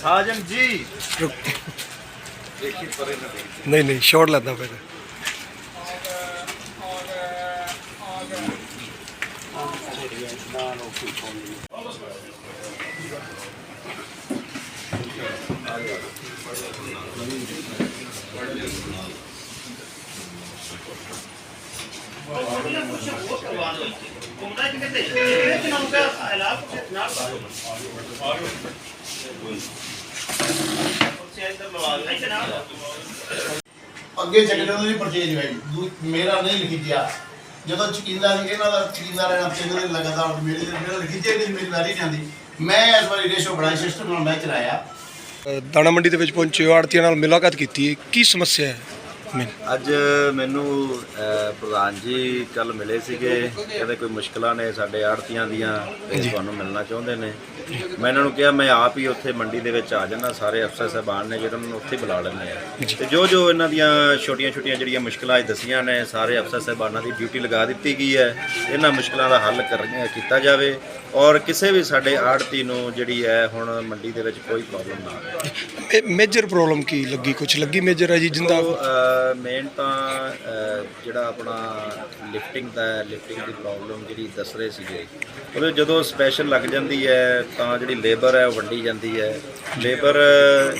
ਸਾਜਨ ਜੀ ਰੁਕ ਨਹੀਂ ਨਹੀਂ ਸ਼ਾਰਟ ਲੈਂਦਾ ਫਿਰ ਅੱਗੇ ਚੱਕਣ ਦੀ ਪਰਚੇਜ ਹੋਈ। ਮੇਰਾ ਨਹੀਂ ਲਿਖਿਆ। ਜਦੋਂ ਚਕੀਂਦਾ ਸੀ ਇਹਨਾਂ ਦਾ ਚਕੀਂਦਾ ਰਹਿਣਾ ਤਿੰਨ ਲਗਾਤਾਰ ਮੇਰੇ ਮੇਰਾ ਲਿਖਿਆ ਨਹੀਂ, ਮੇਰੀ ਵਾਰੀ ਨਹੀਂ ਮੈਂ ਇਸ ਵਾਰੀ ਰੇਸ਼ੋ ਬੜਾ ਸਿਸਟਮ ਨਾਲ ਮੈਂ ਚਲਾਇਆ। ਦਾਣਾ ਮੰਡੀ ਦੇ ਵਿੱਚ ਪਹੁੰਚੇ ਆੜਤੀਆਂ ਨਾਲ ਮੁਲਾਕਾਤ ਕੀਤੀ। ਕੀ ਸਮੱਸਿਆ ਹੈ? ਅੱਜ ਮੈਨੂੰ ਅਹ, ਪ੍ਰਧਾਨ ਜੀ ਕੱਲ ਮਿਲੇ ਸੀਗੇ। ਕਹਿੰਦੇ ਕੋਈ ਮੁਸ਼ਕਲਾਂ ਨੇ ਸਾਡੇ ਆੜਤੀਆਂ ਦੀਆਂ ਤੇ ਤੁਹਾਨੂੰ ਮਿਲਣਾ ਚਾਹੁੰਦੇ ਨੇ। ਮੈਂ ਇਹਨਾਂ ਨੂੰ ਕਿਹਾ ਮੈਂ ਆਪ ਹੀ ਉੱਥੇ ਮੰਡੀ ਦੇ ਵਿੱਚ ਆ ਜਾਣਾ ਸਾਰੇ ਅਫਸਰ ਸਾਹਿਬਾਨ ਨੇ ਜਿਹੜਾ ਨੂੰ ਉੱਥੇ ਬੁਲਾ ਲੈਂਦੇ ਆ। ਤੇ ਜੋ ਜੋ ਇਹਨਾਂ ਦੀਆਂ ਛੋਟੀਆਂ-ਛੋਟੀਆਂ ਜਿਹੜੀਆਂ ਮੁਸ਼ਕਲਾਂ ਅੱਜ ਦਸੀਆਂ ਨੇ ਸਾਰੇ ਅਫਸਰ ਸਾਹਿਬਾਨਾਂ ਦੀ ਡਿਊਟੀ ਲਗਾ ਦਿੱਤੀ ਗਈ ਹੈ। ਇਹਨਾਂ ਮੁਸ਼ਕਲਾਂ ਦਾ ਹੱਲ ਕਰ ਕੀਤਾ ਜਾਵੇ ਔਰ ਕਿਸੇ ਵੀ ਸਾਡੇ ਆੜਤੀ ਨੂੰ ਜਿਹੜੀ ਹੈ ਹੁਣ ਮੰਡੀ ਦੇ ਵਿੱਚ ਕੋਈ ਪ੍ਰੋਬਲਮ ਨਾ ਆਵੇ। ਮੇਜਰ ਪ੍ਰੋਬਲਮ ਕੀ ਲੱਗੀ? ਕੁਝ ਲੱਗੀ ਮੇਜਰ ਹੈ ਜੀ ਜਿੰਦਾ ਮੇਨ ਤਾਂ ਜਿਹੜਾ ਆਪਣਾ ਲਿਫਟਿੰਗ ਦਾ ਲਿਫਟਿੰਗ ਦੀ ਪ੍ਰੋਬਲਮ ਜਿਹੜੀ ਦੱਸ ਰਹੇ ਸੀਗੇ। ਉਹਦੇ ਜਦੋਂ ਸਪੈਸ਼ਲ ਲੱਗ ਜਾਂਦੀ ਹੈ, ਤਾਂ ਜਿਹੜੀ ਲੇਬਰ ਹੈ ਉਹ ਵੰਡੀ ਜਾਂਦੀ ਹੈ। ਲੇਬਰ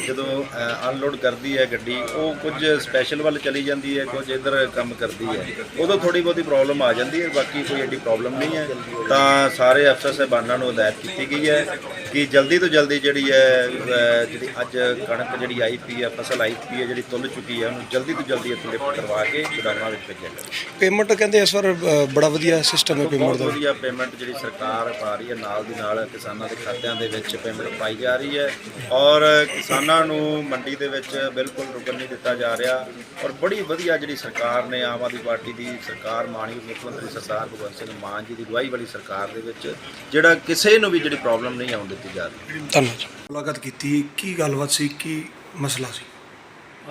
ਜਦੋਂ ਅਨਲੋਡ ਕਰਦੀ ਹੈ ਗੱਡੀ, ਉਹ ਕੁਝ ਸਪੈਸ਼ਲ ਵੱਲ ਚਲੀ ਜਾਂਦੀ ਹੈ, ਕੁਝ ਇਧਰ ਕੰਮ ਕਰਦੀ ਹੈ। ਉਦੋਂ ਥੋੜੀ ਬਹੁਤੀ ਪ੍ਰੋਬਲਮ ਆ ਜਾਂਦੀ ਹੈ, ਬਾਕੀ ਕੋਈ ਐਡੀ ਪ੍ਰੋਬਲਮ ਨਹੀਂ ਹੈ। ਤਾਂ ਸਾਰੇ ਅਫਸਰ ਸਾਹਿਬਾਨਾਂ ਨੂੰ ਹਦਾਇਤ ਕੀਤੀ ਗਈ ਹੈ ਕਿ ਜਲਦੀ ਤੋਂ ਜਲਦੀ ਜਿਹੜੀ ਹੈ ਜਿਹੜੀ ਅੱਜ ਕਣਕ ਜਿਹੜੀ ਆਈ ਪਈ ਹੈ, ਫਸਲ ਆਈ ਪਈ ਹੈ, ਜਿਹੜੀ ਤੁੱਲ ਚੁੱਕੀ ਹੈ, ਉਹਨੂੰ ਜਲਦੀ ਤੋਂ ਜਲਦੀ ਇੱਥੇ ਲਿਫਟ ਕਰਵਾ ਕੇ ਗੋਦਾਮਾਂ ਵਿੱਚ ਭੇਜਿਆ ਜਾਵੇ। ਪੇਮੈਂਟ ਕਹਿੰਦੇ ਇਸ ਵਾਰ ਅ, ਬੜਾ ਵਧੀਆ ਸਿਸਟਮ ਹੈ ਪੇਮੈਂਟ ਬਹੁਤ ਦਾ। ਵਧੀਆ ਪੇਮੈਂਟ ਜਿਹੜੀ ਸਰਕਾਰ ਪਾ ਰਹੀ ਹੈ ਨਾਲ ਦੀ ਨਾਲ ਕਿਸਾਨਾਂ ਦੇ ਖਾਤਿਆਂ ਦੇ ਵਿੱਚ ਪੇਮੈਂਟ ਪਾਈ ਜਾ ਰਹੀ ਹੈ। ਔਰ ਕਿਸਾਨਾਂ ਨੂੰ ਮੰਡੀ ਦੇ ਵਿੱਚ ਬਿਲਕੁਲ ਰੁਕਣ ਨਹੀਂ ਦਿੱਤਾ ਜਾ ਰਿਹਾ। ਔਰ ਬੜੀ ਵਧੀਆ ਜਿਹੜੀ ਸਰਕਾਰ ਨੇ ਆਮ ਆਦਮੀ ਪਾਰਟੀ ਦੀ ਸਰਕਾਰ ਮਾਨਯੋਗ ਮੁੱਖ ਮੰਤਰੀ ਸਰਦਾਰ ਭਗਵੰਤ ਸਿੰਘ ਮਾਨ ਜੀ ਦੀ ਅਗਵਾਈ ਵਾਲੀ ਸਰਕਾਰ ਦੇ ਵਿੱਚ ਜਿਹੜਾ ਕਿਸੇ ਨੂੰ ਵੀ ਜਿਹੜੀ ਪ੍ਰੋਬਲਮ ਨਹੀਂ ਆਉਣ ਦਿੱਤੀ ਜਾ ਰਹੀ। ਧੰਨਵਾਦ। ਮੁਲਾਕਾਤ ਕੀਤੀ ਕੀ ਗੱਲਬਾਤ ਸੀ ਕੀ ਮਸਲਾ ਸੀ?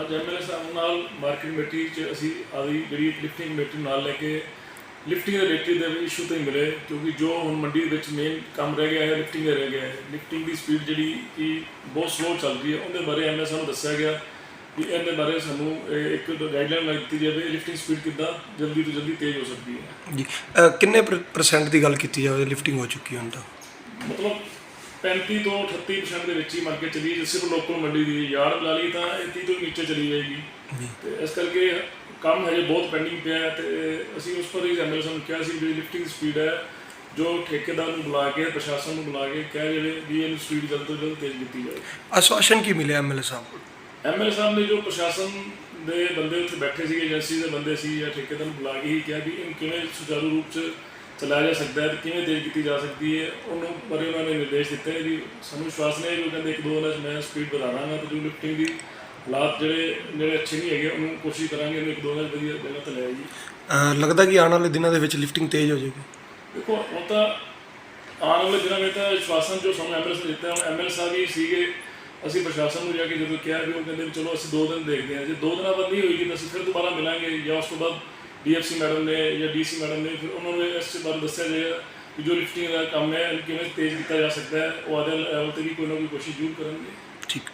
ਅੱਜ ਐਮਐਲਏ ਸਾਹਿਬ ਨਾਲ ਮਾਰਕੀਟ ਕਮੇਟੀ ਚ ਅਸੀਂ ਆਦੀ ਜਿਹੜੀ ਲਿਫਟਿੰਗ ਕਮੇਟੀ ਨਾਲ ਲੈ ਕੇ ਲਿਫਟਿੰਗ ਦੇ ਰਿਲੇਟਿਵ ਦੇ ਇਸ਼ੂ ਤੇ ਮਿਲੇ ਕਿਉਂਕਿ ਜੋ ਹੁਣ ਮੰਡੀ ਦੇ ਵਿੱਚ ਮੇਨ ਕੰਮ ਰਹਿ ਗਿਆ ਹੈ ਲਿਫਟਿੰਗ ਦਾ ਰਹਿ ਗਿਆ ਹੈ। ਲਿਫਟਿੰਗ ਦੀ ਸਪੀਡ ਜਿਹੜੀ ਕਿ ਬਹੁਤ ਸਲੋ ਚੱਲ ਰਹੀ ਹੈ ਉਹਦੇ ਬਾਰੇ ਐਮਐਲਏ ਸਾਹਿਬ ਨੂੰ ਦੱਸਿਆ ਗਿਆ ਕਿ ਇਹਦੇ ਬਾਰੇ ਸਾਨੂੰ ਇੱਕ ਗਾਈਡਲਾਈਨ ਲੱਗ ਦਿੱਤੀ ਜਾਵੇ ਲਿਫਟਿੰਗ ਸਪੀਡ ਕਿੱਦਾਂ ਜਲਦੀ ਤੋਂ ਜਲਦੀ ਤੇਜ਼ ਹੋ ਸਕਦੀ ਹੈ। ਜੀ ਕਿੰਨੇ ਪਰਸੈਂਟ ਦੀ ਗੱਲ ਕੀਤੀ ਜਾਵੇ ਲਿਫਟਿੰਗ ਹੋ ਚੁੱਕੀ ਹੁਣ ਤਾਂ? ਮਤਲਬ 35 ਤੋਂ 38% ਦੇ ਵਿੱਚ ਹੀ ਮੰਨ ਕੇ ਚੱਲੀ ਜੇ ਸਿਰਫ ਲੋਕਲ ਮੰਡੀ ਦੀ ਯਾਰਡ ਲਾ ਲਈ ਤਾਂ ਇਹ 30 ਤੋਂ ਨੀਚੇ ਚਲੀ ਜਾਏਗੀ। ਤੇ ਇਸ ਕਰਕੇ ਕੰਮ ਹਜੇ ਬਹੁਤ ਪੈਂਡਿੰਗ ਪਿਆ ਹੈ ਤੇ ਅਸੀਂ ਉਸ ਪਰ ਸਾਹਿਬ ਨੂੰ ਕਿਹਾ ਸੀ ਵੀ ਲਿਫਟਿੰਗ ਸਪੀਡ ਹੈ ਜੋ ਠੇਕੇਦਾਰ ਨੂੰ ਬੁਲਾ ਕੇ ਪ੍ਰਸ਼ਾਸਨ ਨੂੰ ਬੁਲਾ ਕੇ ਕਹਿ ਜਾਵੇ ਵੀ ਇਹਨੂੰ ਸਪੀਡ ਜਲਦ ਤੋਂ ਜਲਦ ਤੇਜ਼ ਕੀਤੀ ਜਾਵੇ। ਆਸ਼ਵਾਸਨ ਕੀ ਮਿਲਿਆ ਐਮਐਲਏ ਸਾਹਿਬ ਕੋਲ? ਐਮਐਲਏ ਸਾਹਿਬ ਨੇ ਜੋ ਪ੍ਰਸ਼ਾਸਨ ਦੇ ਬੰਦੇ ਉੱਥੇ ਬੈਠੇ ਸੀਗੇ ਏਜੰਸੀ ਦੇ ਬੰਦੇ ਸੀ ਜਾਂ ਠੇਕੇਦਾਰ ਨੂੰ ਬੁਲਾ ਕੇ ਹੀ ਕਿਹਾ ਵੀ ਇਹਨੂੰ ਕਿਵੇਂ ਸੁਚਾਰੂ ਰੂਪ 'ਚ ਚਲਾਇਆ ਜਾ ਸਕਦਾ ਹੈ ਤੇ ਕਿਵੇਂ ਤੇਜ਼ ਕੀਤੀ ਜਾ ਸਕਦੀ ਹੈ ਉਹਨੂੰ ਬਾਰੇ ਉਹਨਾਂ ਨੇ ਨਿਰਦੇਸ਼ ਦਿੱਤੇ ਵੀ ਸਾਨੂੰ ਵਿਸ਼ਵਾਸ ਨੇ ਵੀ ਉਹ ਕਹਿੰਦੇ ਇੱਕ ਦੋ ਦਿਨਾਂ 'ਚ ਮੈਂ ਸਪੀਡ ਵਧਾ ਦਾਂਗਾ ਤੇ ਜੋ ਲਿਫਟਿੰਗ ਦੀ ਹਾਲਾਤ ਜਿਹੜੇ ਜਿਹੜੇ ਅੱਛੇ ਨਹੀਂ ਹੈਗੇ ਉਹਨੂੰ ਕੋਸ਼ਿਸ਼ ਕਰਾਂਗੇ ਉਹਨੂੰ ਇੱਕ ਦੋ ਦਿਨਾਂ 'ਚ ਵਧੀਆ ਜਗ੍ਹਾ ਤੇ ਲੈ ਅ, ਲੱਗਦਾ ਕਿ ਆਉਣ ਵਾਲੇ ਦਿਨਾਂ ਦੇ ਵਿੱਚ ਲਿਫਟਿੰਗ ਤੇਜ਼ ਹੋ ਜਾਏਗੀ। ਦੇਖੋ ਹੁਣ ਤਾਂ ਆਉਣ ਵਾਲੇ ਦਿਨਾਂ ਵਿੱਚ ਤਾਂ ਵਿਸ਼ਵਾਸਨ ਜੋ ਸਾਨੂੰ ਐਮਐਲਏ ਨੇ ਦਿੱਤਾ ਹੁਣ ਐਮਐਲਏ ਸਾਹਿਬ ਹੀ ਸੀਗੇ ਅਸੀਂ ਪ੍ਰਸ਼ਾਸਨ ਨੂੰ ਜਾ ਕੇ ਜਦੋਂ ਕਿਹਾ ਵੀ ਉਹ ਕਹਿੰਦੇ ਵੀ ਚਲੋ ਅਸੀਂ ਦੋ ਦਿਨ ਦੇਖਦੇ ਹਾਂ ਜੇ ਦੋ ਦਿਨਾਂ ਬਾਅਦ ਨਹੀਂ ਹੋਏਗੀ ਤਾਂ ਅਸੀਂ ਫਿਰ ਦੁਬਾਰਾ ਮਿਲਾਂਗੇ ਜਾਂ ਉਸ ਤੋਂ ਬਾਅਦ ਡੀਐਫਸੀ ਮੈਡਮ ਨੇ ਜਾਂ ਡੀਸੀ ਮੈਡਮ ਨੇ, ਫਿਰ ਉਹਨਾਂ ਨੂੰ ਇਸ ਬਾਰੇ ਦੱਸਿਆ ਜਾਏਗਾ ਕਿ ਜੋ ਲਿਫਟਿੰਗ ਦਾ ਕੰਮ ਹੈ, ਕਿਵੇਂ ਤੇਜ਼ ਕੀਤਾ ਜਾ ਸਕਦਾ ਹੈ, ਉਹ ਆਦੇ ਲੈਵਲ ਤੇ ਵੀ ਕੋਈ ਨਾ ਕੋਈ ਕੋਸ਼ਿਸ਼ ਜ਼ਰੂਰ ਕਰਨਗੇ। ਠੀਕ ਠੀਕ